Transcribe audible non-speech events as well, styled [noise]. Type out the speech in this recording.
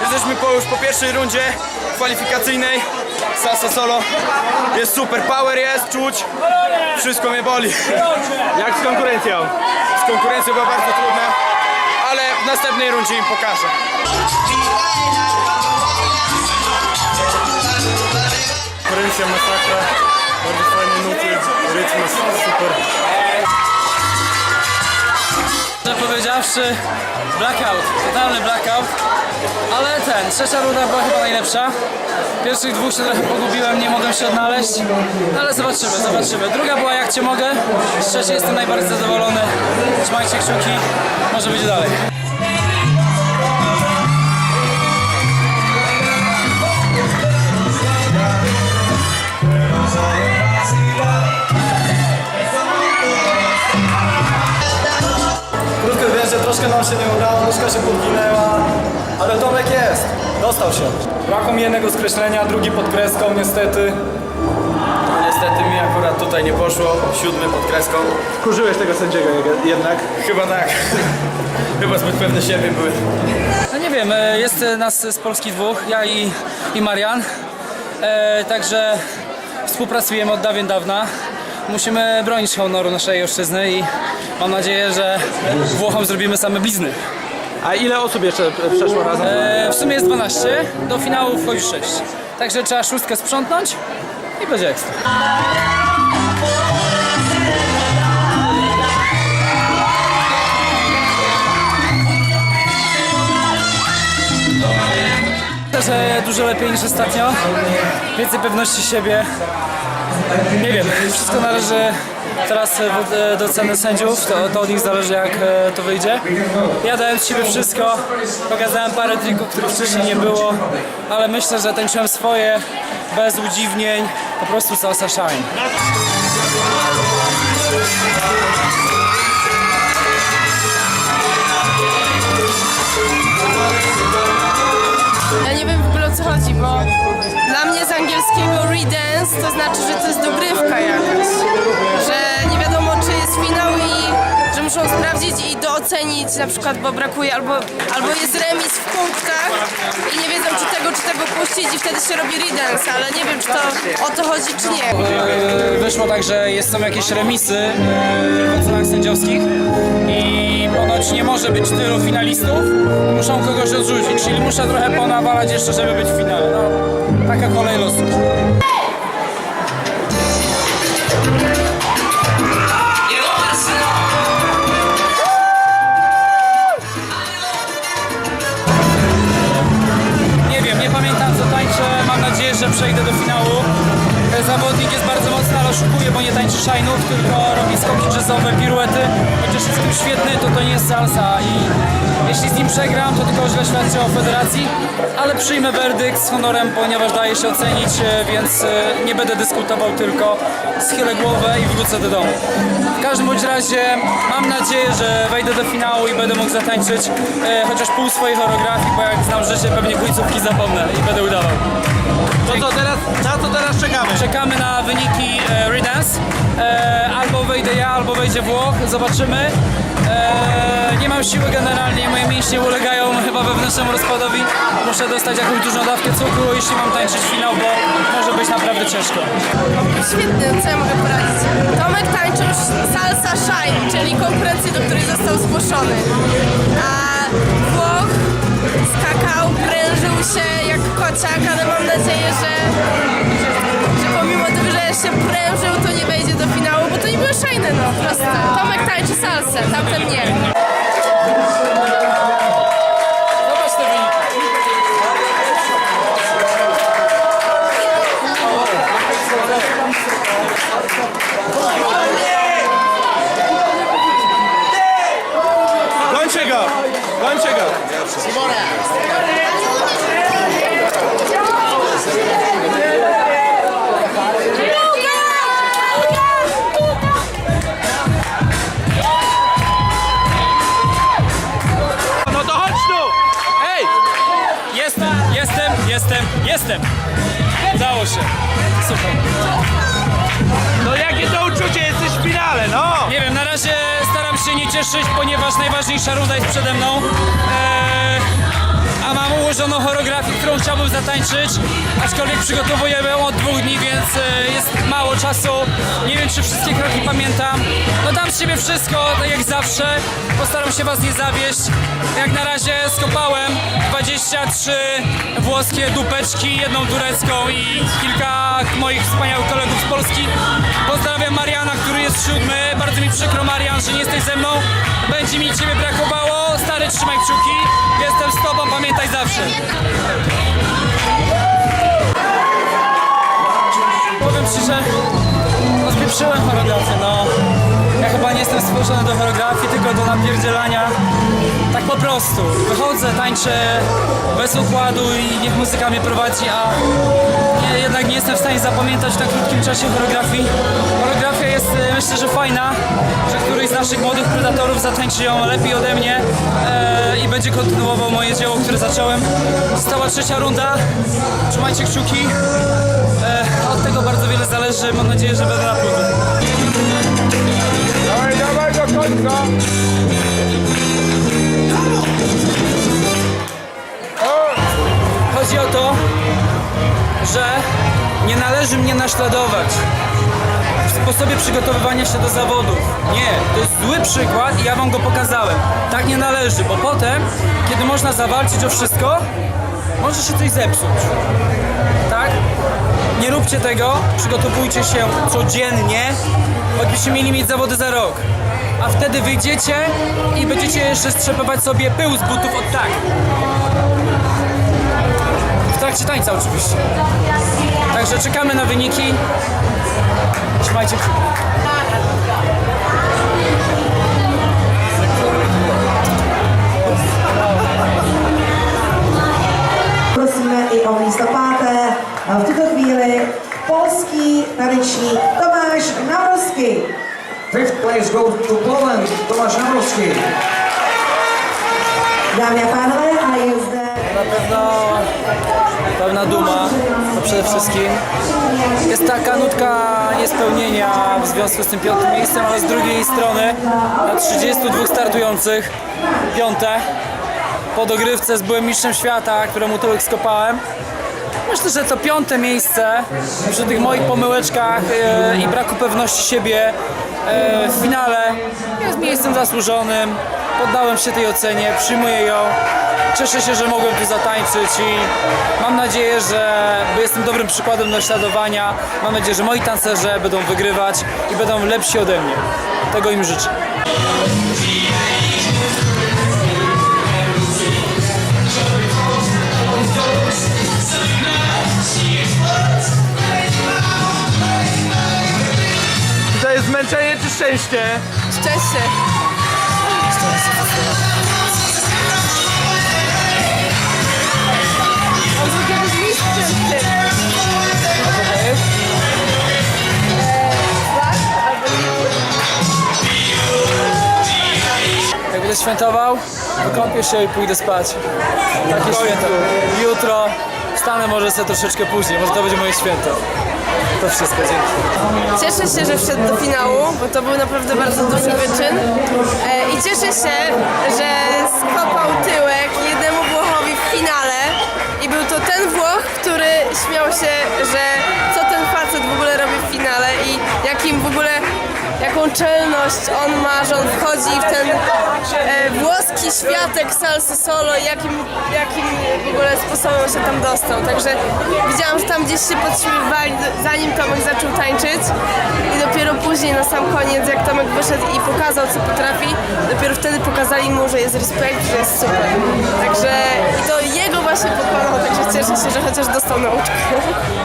Jesteśmy po, już po pierwszej rundzie kwalifikacyjnej. Salsa solo. Jest super, power jest, czuć. Wszystko mnie boli. Jak z konkurencją? Z konkurencją była bardzo trudna, ale w następnej rundzie im pokażę. Konkurencja masakra, bardzo fajne nuty, rytm jest super. Powiedziawszy, blackout, totalny blackout, ale ten, trzecia runda była chyba najlepsza. Pierwszych dwóch się trochę pogubiłem, nie mogłem się odnaleźć, no ale zobaczymy, zobaczymy. Druga była jak cię mogę, z trzeciej jestem najbardziej zadowolony. Trzymajcie kciuki, może będzie dalej. Nam się nie udało, nóżka się podwinęła, ale Tomek jest, dostał się. Brakło mi jednego skreślenia, drugi pod kreską niestety. Niestety mi akurat tutaj nie poszło, siódmy pod kreską. Kurzyłeś tego sędziego jednak. Chyba tak. [laughs] Chyba zbyt pewne siebie były. No nie wiem, e, jest e, nas z Polski dwóch, ja i, i Marian. E, także współpracujemy od dawien dawna. Musimy bronić honoru naszej ojczyzny i mam nadzieję, że Włochom zrobimy same blizny. A ile osób jeszcze przeszło razem? E, w sumie jest 12, do finału wchodzi 6. Także trzeba szóstkę sprzątnąć i będzie ekstra. Że dużo lepiej niż ostatnio. Więcej pewności siebie. Nie wiem, wszystko należy teraz e, do oceny sędziów, to, to od nich zależy jak e, to wyjdzie. Ja dałem z siebie wszystko, pokazałem parę trików, których wcześniej nie było, ale myślę, że tańczyłem swoje, bez udziwnień, po prostu salsa shine. Doocenić na przykład, bo brakuje albo, albo jest remis w punktach i nie wiedzą czy tego, czy tego puścić i wtedy się robi redance, ale nie wiem czy to o to chodzi czy nie. E, wyszło tak, że jest- są jakieś remisy e, w ocenach sędziowskich i ponoć nie może być tylu finalistów, muszą kogoś odrzucić, czyli muszę trochę ponawalać jeszcze, żeby być w finale. No, taka kolej losu. Ten oszukuje, bo nie tańczy szajnów, tylko robi skoki jazzowe, piruety. Chociaż jest tym świetny, to to nie jest salsa i jeśli z nim przegram, to tylko źle świadczy o federacji, ale przyjmę werdykt z honorem, ponieważ daje się ocenić, e, więc e, nie będę dyskutował, tylko schylę głowę i wrócę do domu. W każdym bądź razie mam nadzieję, że wejdę do finału i będę mógł zatańczyć e, chociaż pół swojej choreografii, bo jak znam życie, pewnie końcówki zapomnę i będę udawał. To co teraz, na co teraz czekamy? Czekamy na wyniki Redance. E, albo wejdę ja, albo wejdzie Włoch. Zobaczymy. E, nie mam siły generalnie, moje mięśnie ulegają chyba wewnętrznemu rozpadowi. Muszę dostać jakąś dużą dawkę cukru, jeśli mam tańczyć finał, bo może być naprawdę ciężko. Świetny, co ja mogę poradzić? Tomek tańczył salsa shine, czyli konkurencję, do której został zgłoszony. A Włoch skakał, prężył się jak kociak, ale salsę, tamten nie. Gońcie go! Gońcie go! Super. No jakie to uczucie, jesteś w finale, no! Nie wiem, na razie staram się nie cieszyć, ponieważ najważniejsza runda jest przede mną. Eee, a mam ułożoną choreografię, którą chciałbym zatańczyć, aczkolwiek przygotowuję ją od dwóch dni, więc e, jest mało czasu. Nie wiem, czy wszystkie kroki pamiętam. No dam z siebie wszystko, tak jak zawsze. Postaram się Was nie zawieść. Jak na razie skopałem 23 włoskie dupeczki, jedną turecką i kilka moich wspaniałych kolegów z Polski. Pozdrawiam Mariana, który jest siódmy. Bardzo mi przykro, Marian, że nie jesteś ze mną. Będzie mi Ciebie brakowało. Stary, trzymaj kciuki. Jestem z Tobą, pamiętaj zawsze. Powiem Ci, że spieprzyłem choreografię, no. Chyba nie jestem stworzony do choreografii, tylko do napierdzielania. Tak po prostu. Wychodzę, tańczę bez układu i niech muzyka mnie prowadzi, a nie, jednak nie jestem w stanie zapamiętać w tak krótkim czasie choreografii. Choreografia jest e, myślę, że fajna, że któryś z naszych młodych predatorów zatańczy ją lepiej ode mnie e, i będzie kontynuował moje dzieło, które zacząłem. Została trzecia runda. Trzymajcie kciuki. E, od tego bardzo wiele zależy. Mam nadzieję, że będę na plus. Chodzi o to, że nie należy mnie naśladować w sposobie przygotowywania się do zawodów. Nie, to jest zły przykład i ja wam go pokazałem. Tak nie należy, bo potem, kiedy można zawalczyć o wszystko, może się coś zepsuć. Tak? Nie róbcie tego, przygotowujcie się codziennie, choćbyście mieli mieć zawody za rok. A wtedy wyjdziecie i będziecie jeszcze strzepywać sobie pył z butów od tak. W trakcie tańca oczywiście. Także czekamy na wyniki. Trzymajcie kciuki. I o. A v tuto chvíli polský tanečník Tomáš Navrosky. Fifth place goes to Poland, Tomasz Nawrocki. Dámy a pánové, a je zde Na pewno pewna duma, to przede wszystkim. Jest taka nutka niespełnienia w związku z tym piątym miejscem, ale z drugiej strony na 32 startujących piąte po dogrywce z byłym mistrzem świata, któremu tyłek skopałem. Myślę, że to piąte miejsce przy tych moich pomyłeczkach e, i braku pewności siebie e, w finale jest miejscem zasłużonym. Poddałem się tej ocenie, przyjmuję ją. Cieszę się, że mogłem tu zatańczyć i mam nadzieję, że jestem dobrym przykładem do naśladowania. Mam nadzieję, że moi tancerze będą wygrywać i będą lepsi ode mnie. Tego im życzę. Szczęście? Szczęście. On był kiedyś mistrzem w tym. Flag albo Jak będę świętował, wykąpię się i pójdę spać. Takie święto. Jutro wstanę może sobie troszeczkę później, może to będzie moje święto. To wszystko, dzięki. Cieszę się, że wszedł do finału, bo to był naprawdę bardzo duży wyczyn. E, I cieszę się, że skopał tyłek jednemu Włochowi w finale. I był to ten Włoch, który śmiał się, że co ten facet w ogóle robi w finale i jakim w ogóle, jaką czelność on ma, że on wchodzi w ten e, włoski światek salsa solo jakim, jakim w ogóle sposobem się tam dostał. Także widziałam, że tam gdzieś się podśmiewali, zanim Tomek zaczął tańczyć i dopiero później na sam koniec, jak Tomek wyszedł i pokazał, co potrafi, dopiero wtedy pokazali mu, że jest respekt, że jest super. Także i to jego właśnie pokonał, także cieszę się, że chociaż dostał nauczkę. [laughs]